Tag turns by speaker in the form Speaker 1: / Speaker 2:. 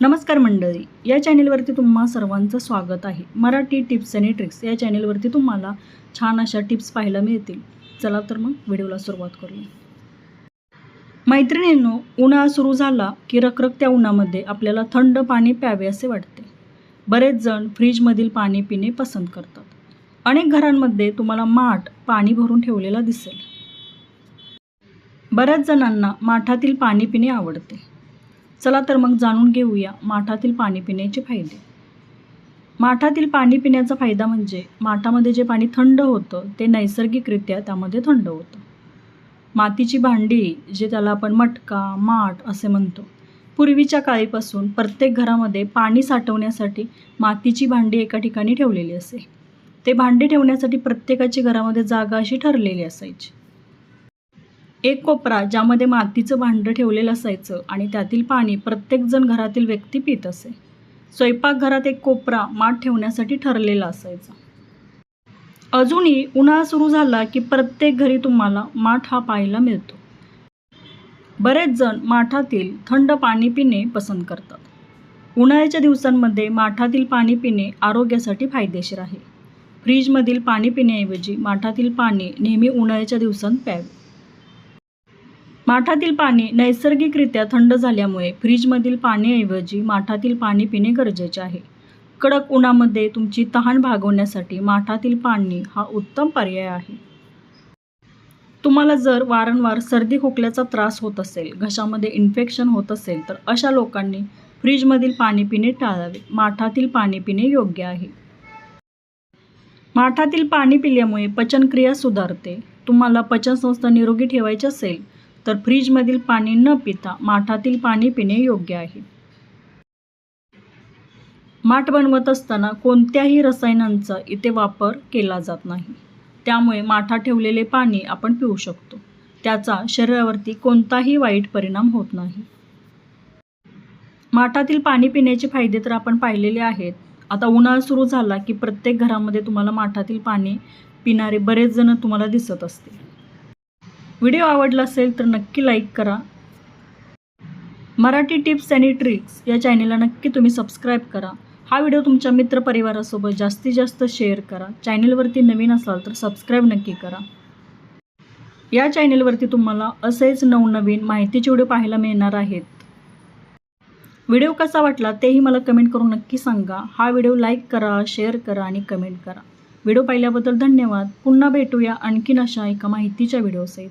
Speaker 1: नमस्कार मंडळी या चॅनेलवरती तुम्हा सर्वांचं स्वागत आहे. मराठी टिप्स आणि ट्रिक्स या चॅनेलवरती तुम्हाला छान अशा टिप्स पाहायला मिळतील. चला तर मग व्हिडिओला सुरुवात करूया. मैत्रिणींनो उन्हाळा सुरू झाला की रखरखत्या उन्हामध्ये आपल्याला थंड पाणी प्यावे असे वाटते. बरेच जण फ्रीजमधील पाणी पिणे पसंत करतात. अनेक घरांमध्ये तुम्हाला माठ पाणी भरून ठेवलेला दिसेल. बऱ्याच जणांना माठातील पाणी पिणे आवडते. चला तर मग जाणून घेऊया माठातील पाणी पिण्याचे फायदे. माठातील पाणी पिण्याचा फायदा म्हणजे माठामध्ये जे पाणी थंड होतं ते नैसर्गिकरित्या त्यामध्ये थंड होतं. मातीची भांडी जे त्याला आपण मटका माठ असे म्हणतो पूर्वीच्या काळीपासून प्रत्येक घरामध्ये पाणी साठवण्यासाठी मातीची भांडी एका ठिकाणी ठेवलेली असे. ते भांडी ठेवण्यासाठी प्रत्येकाची घरामध्ये जागा अशी ठरलेली असायची. एक कोपरा ज्यामध्ये मातीचं भांडं ठेवलेलं असायचं आणि त्यातील पाणी प्रत्येकजण घरातील व्यक्ती पित असे. स्वयंपाकघरात एक कोपरा माठ ठेवण्यासाठी ठरलेला असायचा. अजूनही उन्हाळा सुरू झाला की प्रत्येक घरी तुम्हाला माठ हा पाहायला मिळतो. बरेच जण माठातील थंड पाणी पिणे पसंत करतात. उन्हाळ्याच्या दिवसांमध्ये माठातील पाणी पिणे आरोग्यासाठी फायदेशीर आहे. फ्रीजमधील पाणी पिण्याऐवजी माठातील पाणी नेहमी उन्हाळ्याच्या दिवसांत प्यावे. माठातील पाणी नैसर्गिकरित्या थंड झाल्यामुळे फ्रीजमधील पाण्याऐवजी माठातील पाणी पिणे गरजेचे आहे. कडक उन्हामध्ये तुमची तहान भागवण्यासाठी माठातील पाणी हा उत्तम पर्याय आहे. तुम्हाला जर वारंवार सर्दी खोकल्याचा त्रास होत असेल घशामध्ये इन्फेक्शन होत असेल तर अशा लोकांनी फ्रीजमधील पाणी पिणे टाळावे. माठातील पाणी पिणे योग्य आहे. माठातील पाणी पिल्यामुळे पचनक्रिया सुधारते. तुम्हाला पचनसंस्था निरोगी ठेवायची असेल तर फ्रीजमधील पाणी न पिता माठातील पाणी पिणे योग्य आहे. माठ बनवत असताना कोणत्याही रसायनांचा इथे वापर केला जात नाही. त्यामुळे माठा ठेवलेले पाणी आपण पिऊ शकतो. त्याचा शरीरावरती कोणताही वाईट परिणाम होत नाही. माठातील पाणी पिण्याचे फायदे तर आपण पाहिलेले आहेत. आता उन्हाळा सुरू झाला की प्रत्येक घरामध्ये तुम्हाला माठातील पाणी पिणारे बरेच जण तुम्हाला दिसत असतील. व्हिडिओ आवडला असेल तर नक्की लाईक करा. मराठी टिप्स आणि ट्रिक्स या चॅनेलला नक्की तुम्ही सबस्क्राईब करा. हा व्हिडिओ तुमच्या मित्रपरिवारासोबत जास्तीत जास्त शेअर करा. चॅनेलवरती नवीन असाल तर सबस्क्राईब नक्की करा. या चॅनेलवरती तुम्हाला असेच नवनवीन माहितीचे व्हिडिओ पाहायला मिळणार आहेत. व्हिडिओ कसा वाटला तेही मला कमेंट करून नक्की सांगा. हा व्हिडिओ लाईक करा शेअर करा आणि कमेंट करा. व्हिडिओ पाहिल्याबद्दल धन्यवाद. पुन्हा भेटूया आणखीन अशा एका माहितीच्या व्हिडिओसहित.